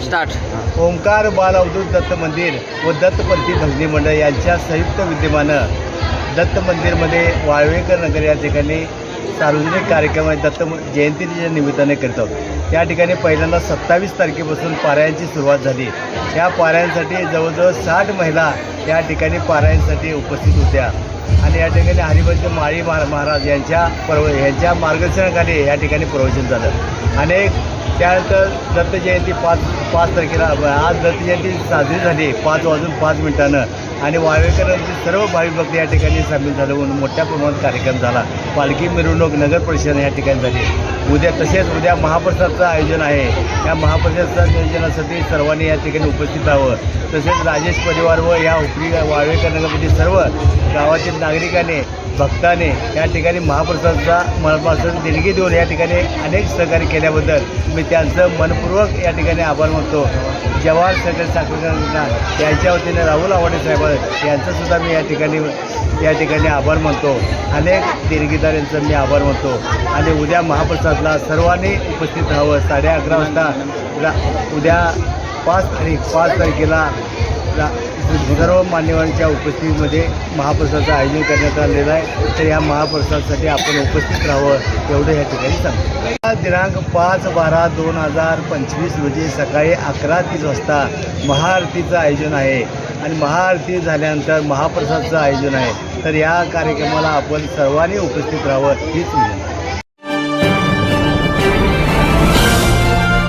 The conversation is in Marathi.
स्टार्ट. ओंकार बाल अवधूत दत्त मंदिर व दत्तपंथी भजनी मंडळ यांच्या संयुक्त विद्यमानं दत्त मंदिरमध्ये वाळवेकर नगर या ठिकाणी सार्वजनिक कार्यक्रम आहे दत्त जयंतीच्या निमित्ताने करतो. त्या ठिकाणी पहिल्यांदा सत्तावीस तारखेपासून पारायणची सुरुवात झाली. या पारायणसाठी जवळजवळ साठ महिला या ठिकाणी पारायणसाठी उपस्थित होत्या. आणि या ठिकाणी हरिभक्त माळी महा महाराज यांच्या प्रव यांच्या मार्गदर्शनाखाली या ठिकाणी प्रवचन झालं. अनेक त्यानंतर दत्त जयंती पाच पाच तारखेला आज दत्त जयंती साजरी झाली पाच वाजून पाच मिनिटानं. आणि वाळवेकरांचे सर्व भाविक भक्त या ठिकाणी सामील झाले म्हणून मोठ्या प्रमाणात कार्यक्रम झाला. पालखी मिरवणूक नगर परिषद या ठिकाणी झाली. उद्या तसेच उद्या महाप्रसादचं आयोजन आहे. या महाप्रसादचं नियोजनासाठी सर्वांनी या ठिकाणी उपस्थित राहावं. तसेच राजेश परिवार व या उपरी वाळवेकर नगरमध्ये सर्व गावातील नागरिकाने भक्ताने या ठिकाणी महाप्रसादचा मनापासून देणगी देऊन या ठिकाणी अनेक सहकार्य केल्याबद्दल मी त्यांचं मनपूर्वक या ठिकाणी आभार मानतो. जवाहर सहकारी साखर कारखाना यांच्या वतीने राहुल आवाडे साहेब यांचंसुद्धा मी या ठिकाणी या ठिकाणी आभार मानतो. अनेक देणगीदार यांचं मी आभार मानतो. आणि उद्या महाप्रसादला सर्वांनी उपस्थित राहावं. साडे अकरा वाजता उद्या पाच तारीख पाच तारखेला सर्व मान्यवरांच्या उपस्थितीमध्ये महाप्रसादाचं आयोजन करण्यात आलेलं आहे. तर या महाप्रसादासाठी आपण उपस्थित राहावं एवढं या ठिकाणी सांगतो. दिनांक पाच बारा दोन हजार पंचवीस रोजी सकाळी अकरा तीस वाजता महाआरतीचं आयोजन आहे. आणि महाआरती झाल्यानंतर महाप्रसादचं आयोजन आहे. तर या कार्यक्रमाला आपण सर्वांनी उपस्थित राहावं हीच विनंती.